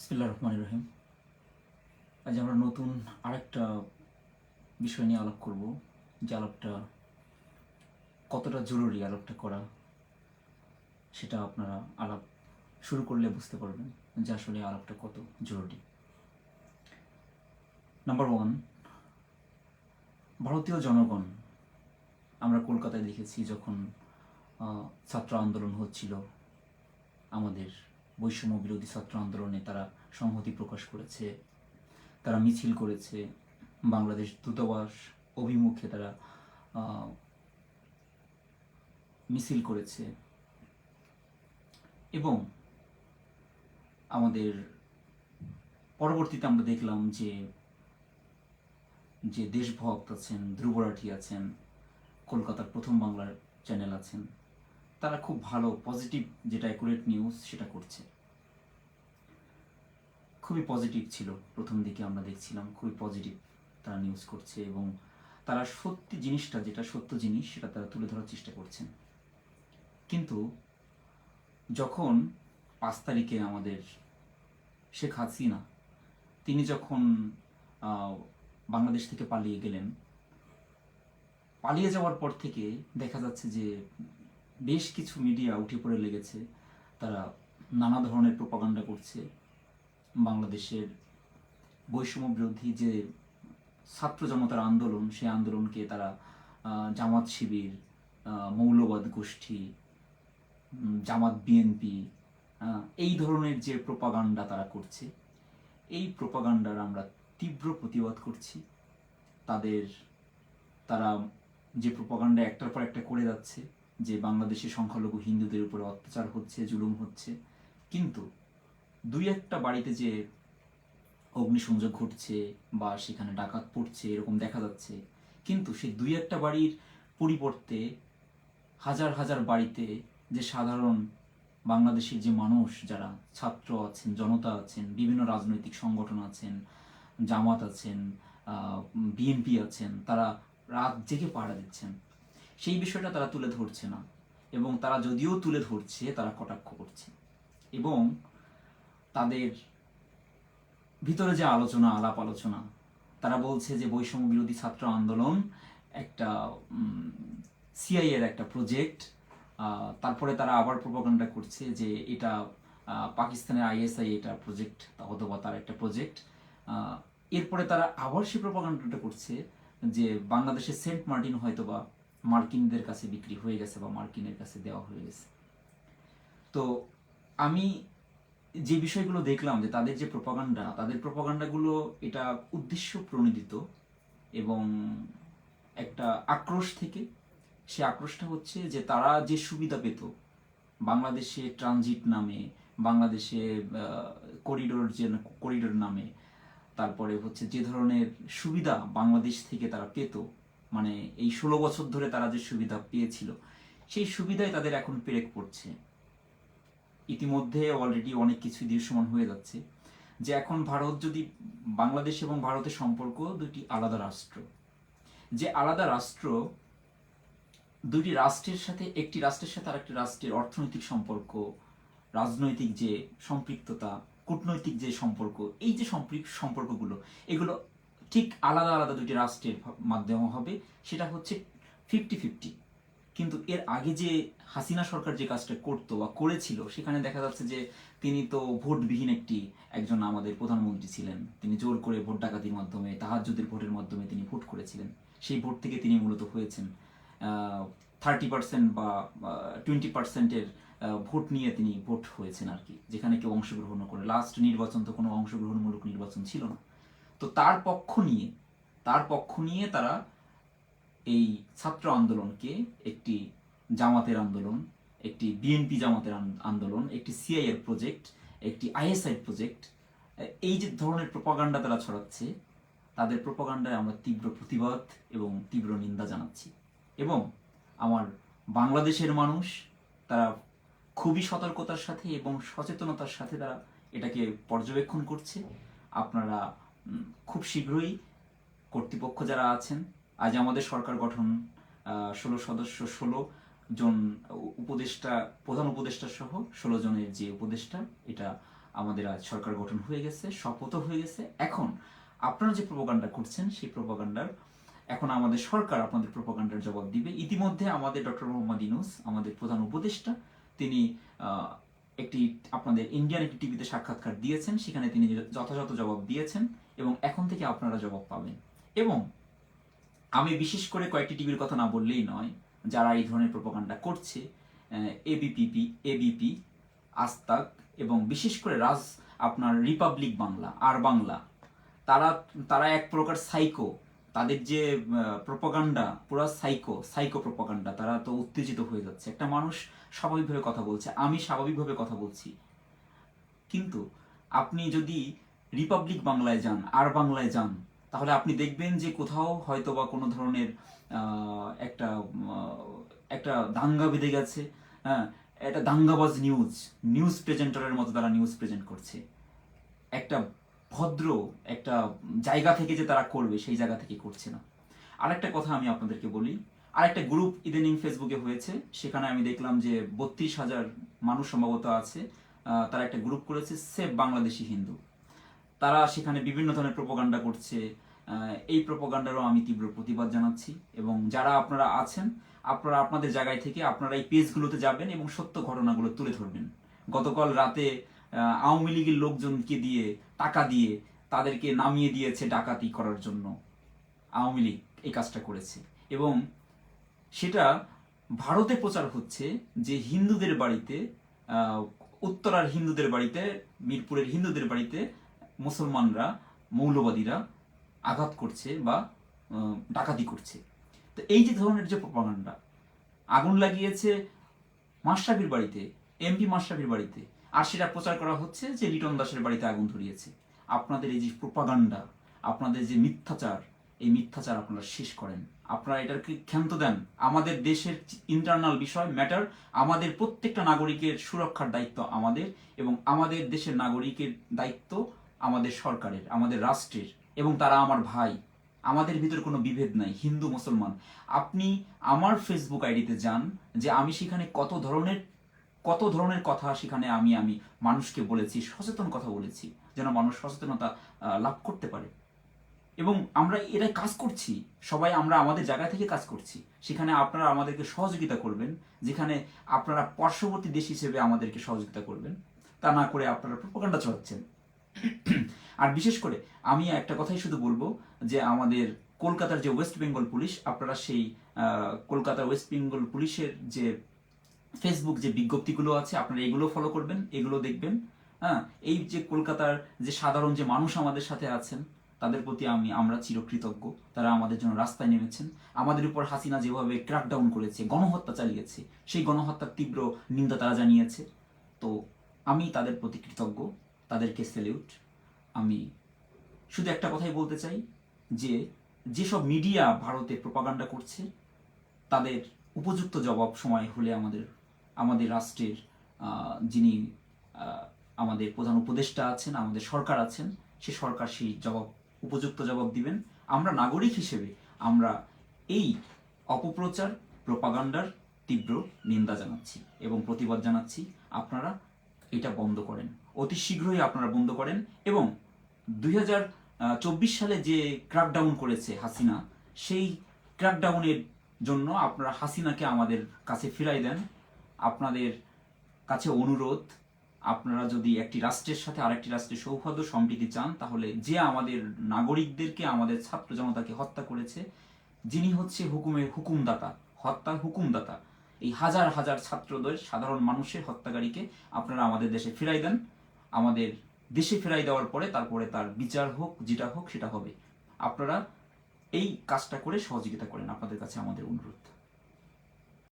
বিসমিল্লাহ রহমান রহিম। আজ আমরা নতুন আরেকটা বিষয় নিয়ে আলাপ করব, যে আলাপটা কতটা জরুরি আলাপটা করা, সেটা আপনারা আলাপ শুরু করলে বুঝতে পারবেন যে আসলে আলাপটা কত জরুরি। নাম্বার ওয়ান ভারতীয় জনগণ, আমরা কলকাতায় দেখেছি যখন ছাত্র আন্দোলন হচ্ছিল আমাদের বৈষম্য বিরোধী ছাত্র আন্দোলনে তারা সংহতি প্রকাশ করেছে, তারা মিছিল করেছে, বাংলাদেশ দূতাবাস অভিমুখে তারা মিছিল করেছে এবং আমাদের পরবর্তীতে আমরা দেখলাম যে যে দেশভক্ত আছেন, ধ্রুবরাঠি আছেন, কলকাতার প্রথম বাংলার চ্যানেল আছেন, তারা খুব ভালো পজিটিভ যেটা অ্যাকুরেট নিউজ সেটা করছে। খুবই পজিটিভ ছিল। প্রথম দিকে আমরা দেখছিলাম খুবই পজিটিভ তারা নিউজ করছে এবং তারা সত্যি জিনিসটা যেটা সত্য জিনিস সেটা তারা তুলে ধরার চেষ্টা করছেন। কিন্তু যখন পাঁচ তারিখে আমাদের শেখ হাসিনা, তিনি যখন বাংলাদেশ থেকে পালিয়ে গেলেন, পালিয়ে যাওয়ার পর থেকে দেখা যাচ্ছে যে বেশ কিছু মিডিয়া উঠে পড়ে লেগেছে, তারা নানা ধরনের প্রপাগান্ডা করছে। বাংলাদেশের বৈষম্য বিরোধী যে ছাত্র জনতার আন্দোলন, সেই আন্দোলনকে তারা জামাত শিবির মৌলবাদ গোষ্ঠী জামাত বিএনপি এই ধরনের যে প্রপাগান্ডা তারা করছে, এই প্রপাগান্ডার আমরা তীব্র প্রতিবাদ করছি। তাদের, তারা যে প্রপাগান্ডা একটার পর একটা করে যাচ্ছে, যে বাংলাদেশে সংখ্যালঘু হিন্দুদের উপরে অত্যাচার হচ্ছে, জুলুম হচ্ছে, কিন্তু দুই একটা বাড়িতে যে অগ্নিসংযোগ ঘটছে বা সেখানে ডাকাত পড়ছে, এরকম দেখা যাচ্ছে। কিন্তু সেই দুই একটা বাড়ির পরিবর্তে হাজার হাজার বাড়িতে যে সাধারণ বাংলাদেশের যে মানুষ, যারা ছাত্র আছেন, জনতা আছেন, বিভিন্ন রাজনৈতিক সংগঠন আছেন, জামাত আছেন বিএনপি আছেন, তারা রাত জেগে পাহারা দিচ্ছেন। সেই বিষয়টা তারা তুলে ধরছে না। এবং তারা যদিও তুলে ধরছে, তারা কটাক্ষ করছে। এবং তাদের ভিতরে যে আলোচনা, আলাপ আলোচনা, তারা বলছে যে বৈষম্য বিরোধী ছাত্র আন্দোলন একটা সিআই এর একটা প্রজেক্ট তারপরে তারা আবার প্রোপাগান্ডা করছে যে এটা পাকিস্তানের আইএসআই এটা প্রজেক্ট অথবা তার একটা প্রজেক্ট এরপরে তারা আবার সেই প্রোপাগান্ডাটা করছে যে বাংলাদেশের সেন্ট মার্টিন হয়তো বা মার্কিনদের কাছে বিক্রি হয়ে গেছে বা মার্কিনের কাছে দেওয়া হয়ে গেছে। তো আমি যে বিষয়গুলো দেখলাম যে তাদের যে প্রপাগান্ডা, তাদের প্রপাগান্ডাগুলো এটা উদ্দেশ্য প্রণোদিত এবং একটা আক্রোশ থেকে সে আক্রোশটা হচ্ছে যে তারা যে সুবিধা পেত, বাংলাদেশে ট্রানজিট নামে, বাংলাদেশে করিডোর যে করিডোর নামে, তারপরে হচ্ছে যে ধরনের সুবিধা বাংলাদেশ থেকে তারা পেত মানে এই ষোলো বছর ধরে তারা যে সুবিধা পেয়েছিল, সেই সুবিধায় তাদের এখন পেরেক পড়ছে। ইতিমধ্যে অলরেডি অনেক কিছু দৃশ্যমান হয়ে যাচ্ছে, যে এখন ভারত যদি বাংলাদেশ এবং ভারতের সম্পর্ক দুটি আলাদা রাষ্ট্র, যে আলাদা রাষ্ট্র দুটি রাষ্ট্রের সাথে, একটি রাষ্ট্রের সাথে আরেকটি রাষ্ট্রের অর্থনৈতিক সম্পর্ক, রাজনৈতিক যে সম্পৃক্ততা, কূটনৈতিক যে সম্পর্ক, এই যে সম্পর্কগুলো, এগুলো ঠিক আলাদা আলাদা দুটি রাষ্ট্রের মাধ্যমে হবে, সেটা হচ্ছে ফিফটি ফিফটি কিন্তু এর আগে যে হাসিনা সরকার যে কাজটা করতো বা করেছিল, সেখানে দেখা যাচ্ছে যে তিনি তো ভোটবিহীন একটি একজন আমাদের প্রধানমন্ত্রী ছিলেন। তিনি জোর করে ভোট ডাকাতির মাধ্যমে তাহাজুদের ভোটের মাধ্যমে তিনি ভোট করেছিলেন। সেই ভোট থেকে তিনি মূলত হয়েছেন থার্টি পার্সেন্ট বা টোয়েন্টি পার্সেন্টের ভোট নিয়ে তিনি ভোট হয়েছেন আর কি, যেখানে কেউ অংশগ্রহণ করে। লাস্ট নির্বাচন তো কোনো অংশগ্রহণমূলক নির্বাচন ছিল না। তো তার পক্ষ নিয়ে, তার পক্ষ নিয়ে তারা এই ছাত্র আন্দোলনকে একটি জামাতের আন্দোলন, একটি বিএনপি জামাতের আন্দোলন, একটি সিআইএর প্রজেক্ট একটি আইএসআই প্রজেক্ট এই যে ধরনের প্রপাগান্ডা তারা ছড়াচ্ছে, তাদের প্রপাগান্ডায় আমরা তীব্র প্রতিবাদ এবং তীব্র নিন্দা জানাচ্ছি। এবং আমার বাংলাদেশের মানুষ, তারা খুবই সতর্কতার সাথে এবং সচেতনতার সাথে তারা এটাকে পর্যবেক্ষণ করছে। আপনারা খুব শীঘ্রই কর্তৃপক্ষ যারা আছেন আজ আমাদের সরকার গঠন ষোলো সদস্য, ষোলো জন উপদেষ্টা, প্রধান উপদেষ্টা সহ ষোলো জনের যে উপদেষ্টা, এটা আমাদের আজ সরকার গঠন হয়ে গেছে, শপথও হয়ে গেছে। এখন আপনারা যে প্রোপাগান্ডা করছেন, সেই প্রোপাগান্ডার, এখন আমাদের সরকার আপনাদের প্রোপাগান্ডার জবাব দিবে। ইতিমধ্যে আমাদের ডক্টর মোহাম্মদ ইনুস আমাদের প্রধান উপদেষ্টা, তিনি একটি, আপনাদের ইন্ডিয়ান একটি টিভিতে সাক্ষাৎকার দিয়েছেন। সেখানে তিনি যথাযথ জবাব দিয়েছেন এবং এখন থেকে আপনারা জবাব পাবেন। এবং আমি বিশেষ করে কয়েকটি টিভির কথা না বললেই নয়, যারা এই ধরনের প্রোপাগান্ডা করছে এবিপিপি এবিপি আস্তাক এবং বিশেষ করে রাজ, আপনার রিপাবলিক বাংলা, আর বাংলা, তারা তারা এক প্রকার সাইকো, তাদের যে প্রোপাগান্ডা, পুরো সাইকো সাইকো প্রোপাগান্ডা, তারা তো উত্তেজিত হয়ে যাচ্ছে। একটা মানুষ স্বাভাবিকভাবে কথা বলছে, আমি স্বাভাবিকভাবে কথা বলছি। কিন্তু আপনি যদি রিপাবলিক বাংলায় যান, আর বাংলায় যান তাহলে আপনি দেখবেন যে কোথাও হয়তো বা কোনো ধরনের একটা একটা দাঙ্গা বেঁধে গেছে হ্যাঁ? একটা দাঙ্গাবাজ নিউজ নিউজ প্রেজেন্টারের মতো তারা নিউজ প্রেজেন্ট করছে। একটা ভদ্র একটা জায়গা থেকে যে তারা করবে, সেই জায়গা থেকে করছে না। আরেকটা কথা আমি আপনাদেরকে বলি, আরেকটা গ্রুপ ইদানিং ফেসবুকে হয়েছে, সেখানে আমি দেখলাম যে বত্রিশ হাজার মানুষ সম্ভবত আছে তারা একটা গ্রুপ করেছে সেভ বাংলাদেশি হিন্দু। তারা সেখানে বিভিন্ন ধরনের প্রোপাগান্ডা করছে এই প্রোপাগান্ডারও আমি তীব্র প্রতিবাদ জানাচ্ছি এবং যারা আপনারা আছেন, আপনারা আপনাদের জায়গায় থেকে আপনারা এই পেজগুলোতে যাবেন এবং সত্য ঘটনাগুলো তুলে ধরবেন। গতকাল রাতে আওয়ামী লীগের লোকজনকে দিয়ে, টাকা দিয়ে তাদেরকে নামিয়ে দিয়েছে ডাকাতি করার জন্য আওয়ামী লীগ এই কাজটা করেছে। এবং সেটা ভারতে প্রচার হচ্ছে যে হিন্দুদের বাড়িতে উত্তরার হিন্দুদের বাড়িতে, মিরপুরের হিন্দুদের বাড়িতে মুসলমানরা, মৌলবাদীরা আঘাত করছে বা ডাকাতি করছে। তো এই যে ধরনের যে প্রপাগান্ডা, আগুন লাগিয়েছে মাশরাফির বাড়িতে এমপি মাশরাফির বাড়িতে, আর সেটা প্রচার করা হচ্ছে যে লিটন দাসের বাড়িতে আগুন ধরিয়েছে। আপনাদের এই যে প্রপাগান্ডা, আপনাদের যে মিথ্যাচার, এই মিথ্যাচার আপনারা শেষ করেন। আপনারা এটাকে ক্ষান্ত দেন। আমাদের দেশের ইন্টারনাল বিষয় ম্যাটার আমাদের প্রত্যেকটা নাগরিকের সুরক্ষার দায়িত্ব আমাদের এবং আমাদের দেশের নাগরিকের দায়িত্ব আমাদের সরকারের, আমাদের রাষ্ট্রের এবং তারা আমার ভাই। আমাদের ভিতরে কোনো বিভেদ নাই, হিন্দু, মুসলমান। আপনি আমার ফেসবুক আইডিতে যান যে আমি সেখানে কত ধরনের কত ধরনের কথা সেখানে আমি আমি মানুষকে বলেছি, সচেতন কথা বলেছি, যেন মানুষ সচেতনতা লাভ করতে পারে। এবং আমরা এরা কাজ করছি, সবাই আমরা আমাদের জায়গা থেকে কাজ করছি। সেখানে আপনারা আমাদেরকে সহযোগিতা করবেন, যেখানে আপনারা পার্শ্ববর্তী দেশ হিসেবে আমাদেরকে সহযোগিতা করবেন। তা না করে আপনারা প্রোপাগান্ডা চলাচ্ছেন আর বিশেষ করে আমি একটা কথাই শুধু বলব যে আমাদের কলকাতার যে ওয়েস্ট বেঙ্গল পুলিশ আপনারা সেই আহ, কলকাতার ওয়েস্ট বেঙ্গল পুলিশের যে ফেসবুক যে বিজ্ঞপ্তিগুলো আছে আপনারা এগুলো ফলো করবেন এগুলো দেখবেন। হ্যাঁ এই যে কলকাতার যে সাধারণ যে মানুষ আমাদের সাথে আছেন তাদের প্রতি আমি আমরা চিরকৃতজ্ঞ। তারা আমাদের জন্য রাস্তায় নেমেছেন। আমাদের উপর হাসিনা যেভাবে ক্র্যাকডাউন করেছে গণহত্যা চালিয়েছে সেই গণহত্যার তীব্র নিন্দা তারা জানিয়েছে। তো আমি তাদের প্রতি কৃতজ্ঞ। তাদেরকে সেলিউট আমি শুধু একটা কথাই বলতে চাই যে, যেসব মিডিয়া ভারতে প্রপাগান্ডা করছে, তাদের উপযুক্ত জবাব সময় হলে আমাদের আমাদের রাষ্ট্রের যিনি আমাদের প্রধান উপদেষ্টা আছেন, আমাদের সরকার আছেন, সে সরকার সেই জবাব, উপযুক্ত জবাব দিবেন। আমরা নাগরিক হিসেবে আমরা এই অপপ্রচার প্রপাগান্ডার তীব্র নিন্দা জানাচ্ছি এবং প্রতিবাদ জানাচ্ছি। আপনারা এটা বন্ধ করেন। অতি শীঘ্রই আপনারা বন্ধ করেন এবং দুই সালে যে ক্র্যাকডাউন করেছে হাসিনা, সেই ক্র্যাকডাউনের জন্য আপনারা হাসিনাকে আমাদের কাছে ফিরাই দেন। আপনাদের কাছে অনুরোধ, আপনারা যদি একটি রাষ্ট্রের সাথে আরেকটি রাষ্ট্রের সৌহার্দ্য সম্প্রীতি চান, তাহলে যে আমাদের নাগরিকদেরকে, আমাদের ছাত্র জনতাকে হত্যা করেছে, যিনি হচ্ছে হুকুমের হুকুমদাতা, হত্যার হুকুমদাতা এই হাজার হাজার ছাত্রদের, সাধারণ মানুষের হত্যাকারীকে আপনারা আমাদের দেশে ফিরাই দেন। আমাদের দেশে ফেরাই দেওয়ার পরে তারপরে তার বিচার হোক, যেটা হোক, সেটা হবে। আপনারা এই কাজটা করে সহযোগিতা করেন। আপনাদের কাছে আমাদের অনুরোধ।